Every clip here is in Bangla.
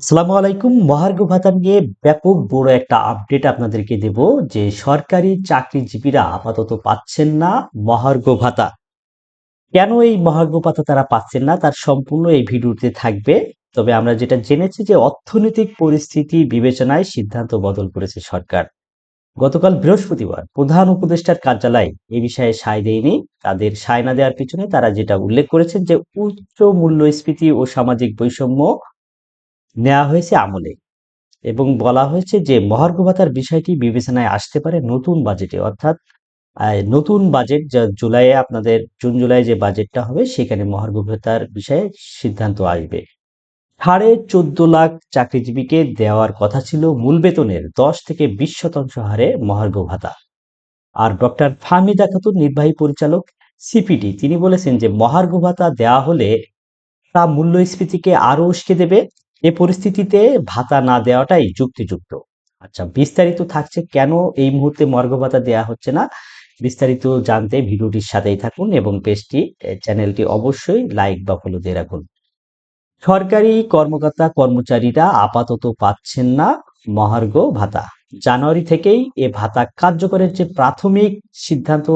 আসসালামু আলাইকুম। মহার্ঘ ভাতা নিয়ে ব্যাপক বড় একটা আপডেট আপনাদেরকে দেব যে সরকারি চাকরিজীবীরা আপাতত পাচ্ছেন না মহার্ঘ ভাতা। কেন এই মহার্ঘ ভাতা তারা পাচ্ছেন না? তার সম্পূর্ণ এই ভিডিওতে থাকবে। তবে আমরা যেটা জেনেছি যে অর্থনৈতিক পরিস্থিতি বিবেচনায় সিদ্ধান্ত বদল করেছে সরকার। গতকাল বৃহস্পতিবার প্রধান উপদেষ্টার কার্যালয় এ বিষয়ে সায় দেয়নি। তাদের সায় না দেওয়ার পিছনে তারা যেটা উল্লেখ করেছেন যে উচ্চ মূল্যস্ফীতি ও সামাজিক বৈষম্য নেওয়া হয়েছে আমলে এবং বলা হয়েছে যে মহার্ঘ ভাতার বিষয়টি বিবেচনায় আসতে পারে নতুন বাজেটে অর্থাৎ নতুন বাজেট যা জুলাইয়ে আপনাদের, জুন জুলাই যে বাজেটটা হবে সেখানে মহার্ঘ ভাতার বিষয়ে সিদ্ধান্ত আসবে। সাড়ে চোদ্দ লাখ চাকরিজীবীকে দেওয়ার কথা ছিল মূল বেতনের দশ থেকে বিশ শতাংশ হারে মহার্ঘ ভাতা আর ডক্টর ফাহমিদা খাতুন নির্বাহী পরিচালক সিপিডি তিনি বলেছেন যে মহার্ঘ ভাতা দেওয়া হলে তা মূল্যস্ফীতিকে আরও উস্কে দেবে এ পরিস্থিতিতে ভাতা না দেওয়াটাই যুক্তিযুক্ত। আচ্ছা বিস্তারিত থাকছে কেন এই মুহূর্তে মর্গ ভাতা দেওয়া হচ্ছে না? বিস্তারিত জানতে ভিডিওটির সাথেই থাকুন এবং পেজটি চ্যানেলটি অবশ্যই লাইক বা ফলো দিয়ে রাখুন। সরকারি কর্মকর্তা কর্মচারীরা আপাতত পাচ্ছেন না মহার্ঘ ভাতা। জানুয়ারি থেকেই এ ভাতা কার্যকরের যে প্রাথমিক সিদ্ধান্ত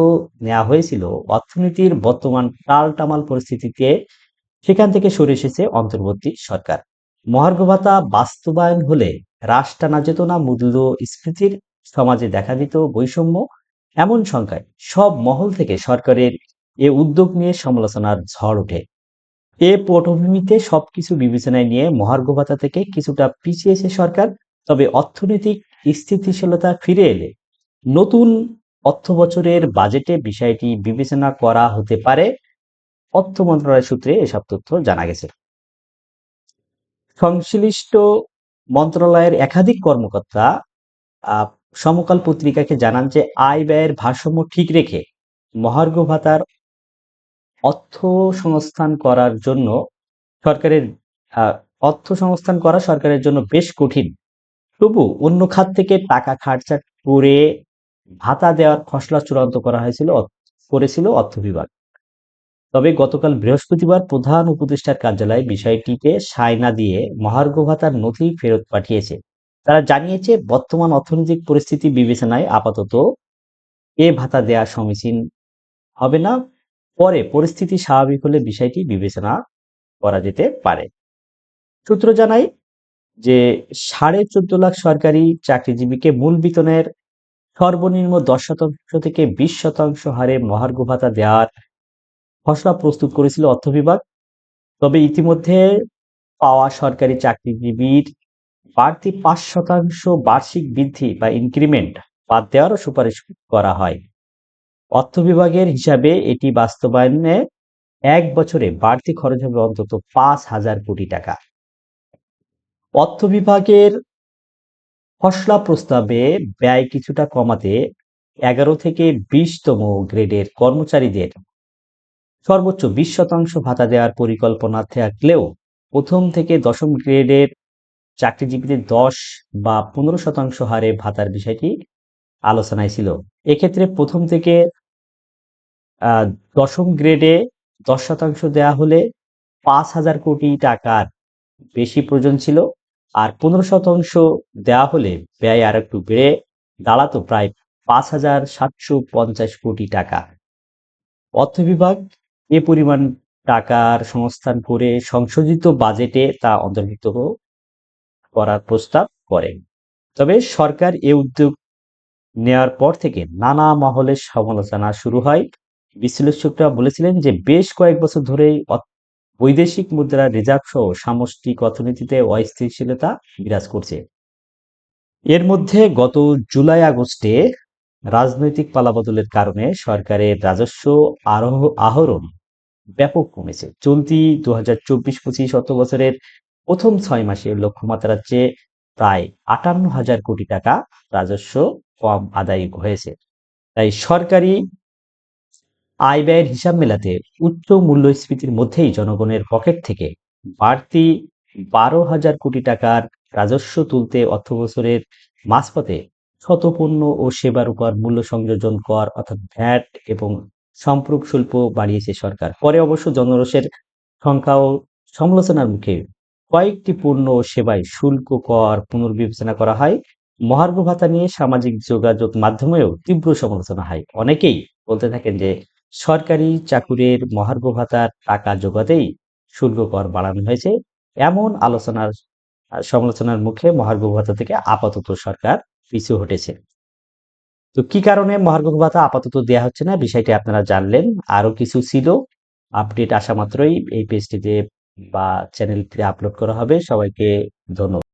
নেওয়া হয়েছিল, অর্থনীতির বর্তমান টালটামাল পরিস্থিতিতে সেখান থেকে সরে এসেছে অন্তর্বর্তী সরকার। মহার্ঘ ভাতা বাস্তবায়ন হলে হ্রাস টানা যেত না মূল্যস্ফীতির সমাজে দেখা দিত বৈষম্য, এমন সংখ্যায় সব মহল থেকে সরকারের এ উদ্যোগ নিয়ে সমালোচনার ঝড় ওঠে। এ পটভূমিতে সবকিছু বিবেচনায় নিয়ে মহার্ঘ ভাতা থেকে কিছুটা পিছিয়েছে সরকার, তবে অর্থনৈতিক স্থিতিশীলতা ফিরে এলে নতুন অর্থ বছরের বাজেটে বিষয়টি বিবেচনা করা হতে পারে। অর্থ মন্ত্রণালয় সূত্রে এসব তথ্য জানা গেছে। সংশ্লিষ্ট মন্ত্রণালয়ের একাধিক কর্মকর্তা সমকাল পত্রিকাকে জানান যে আয় ব্যয়ের ভারসাম্য ঠিক রেখে মহার্ঘ ভাতার অর্থ সংস্থান করার জন্য সরকারের অর্থ সংস্থান করা সরকারের জন্য বেশ কঠিন। তবু অন্য খাত থেকে টাকা খরচা করে ভাতা দেওয়ার খসড়া চূড়ান্ত করা হয়েছিল, করেছিল অর্থ বিভাগ। তবে গতকাল বৃহস্পতিবার প্রধান উপদেষ্টার কার্যালয় বিষয়টিকে সায় না দিয়ে মহার্ঘ ভাতার নথি ফেরত পাঠিয়েছে। তারা জানিয়েছে, বর্তমান অর্থনৈতিক পরিস্থিতি বিবেচনায় আপাতত এ ভাতা দেয়া সমীচীন হবে না। পরে পরিস্থিতি স্বাভাবিক হলে বিষয়টি বিবেচনা করা যেতে পারে। সূত্র জানায় যে, সাড়ে চোদ্দ লাখ সরকারি চাকরিজীবীকে মূল বেতনের সর্বনিম্ন দশ শতাংশ থেকে বিশ শতাংশ হারে মহার্ঘ ভাতা দেওয়ার খসড়া প্রস্তুত করেছিল অর্থ বিভাগ। তবে ইতিমধ্যে পাওয়া সরকারি চাকরিজীবীর বাড়তি পাঁচ শতাংশ বার্ষিক বৃদ্ধি বা ইনক্রিমেন্ট বাদ দেওয়ারও সুপারিশ করা হয়। অর্থ বিভাগের হিসাবে এটি বাস্তবায়নে এক বছরে বাড়তি খরচ হবে অন্তত পাঁচ হাজার কোটি টাকা। অর্থ বিভাগের খসড়া প্রস্তাবে ব্যয় কিছুটা কমাতে এগারো থেকে বিশতম গ্রেডের কর্মচারীদের সর্বোচ্চ বিশ শতাংশ ভাতা দেওয়ার পরিকল্পনা থাকলেও প্রথম থেকে দশম গ্রেডের চাকরিজীবীদের দশ বা পনেরো শতাংশ হারে ভাতার বিষয়টি আলোচনায় ছিল। এক্ষেত্রে প্রথম থেকে দশম গ্রেডে দশ শতাংশ দেওয়া হলে পাঁচ হাজার কোটি টাকার বেশি প্রয়োজন ছিল আর পনেরো শতাংশ দেওয়া হলে ব্যয় আর একটু বেড়ে দাঁড়াতো প্রায় পাঁচ হাজার সাতশো পঞ্চাশ কোটি টাকা। অর্থ বিভাগ এ পরিমাণ টাকার সংস্থান করে সংশোধিত বাজেটে তা অন্তর্ভুক্ত করার প্রস্তাব করে। তবে সরকার এ উদ্যোগ নেওয়ার পর থেকে নানা মহলে সমালোচনা শুরু হয়। বিশ্লেষকরা বলেছিলেন যে বেশ কয়েক বছর ধরেই বৈদেশিক মুদ্রার রিজার্ভ সহ সামষ্টিক অর্থনীতিতে অস্থিতিশীলতা বিরাজ করছে। এর মধ্যে গত জুলাই আগস্টে রাজনৈতিক পালাবদলের কারণে সরকারের রাজস্ব আরোহ আহরণ ব্যাপক কমেছে। চলতি দু হাজার চব্বিশ পঁচিশ অর্থ বছরের প্রথম ছয় মাসে লক্ষ্যমাত্রার চেয়ে প্রায় আটান্ন হাজার কোটি টাকা রাজস্ব কম আদায় হয়েছে। তাই সরকারি আয় ব্যয়ের হিসাব মেলাতে উচ্চ মূল্যস্ফীতির মধ্যেই জনগণের পকেট থেকে বাড়তি বারো হাজার কোটি টাকার রাজস্ব তুলতে অর্থবছরের মাঝপথে শতপণ্য ও সেবার উপর মূল্য সংযোজন কর অর্থাৎ ভ্যাট এবং সম্পর্ক শুল্ক বাড়িয়েছে সরকার। পরে অবশ্য জনরসের সংখ্যাও সমালোচনার মুখে। কয়েকটি পণ্য সেবায় শুল্ক কর পুনর্বিবেচনা করা হয়। মহার্ঘ ভাতা নিয়ে সামাজিক যোগাযোগ মাধ্যমেও তীব্র সমালোচনা হয়। অনেকেই বলতে থাকেন যে, সরকারি চাকুরের মহার্ঘ ভাতার টাকা জোগাতেই শুল্ক কর বাড়ানো হয়েছে। এমন আলোচনার সমালোচনার মুখে মহার্ঘ ভাতা থেকে আপাতত সরকার পিছু হটেছে। তো কি কারণে মহার্ঘ ভাতা আপাতত দেয়া হচ্ছে না? বিষয়টি আপনারা জানলেন। আরও কিছু ছিল। আপডেট আসা মাত্রই এই পেজটিতে বা চ্যানেলটিতে আপলোড করা হবে। সবাইকে ধন্যবাদ।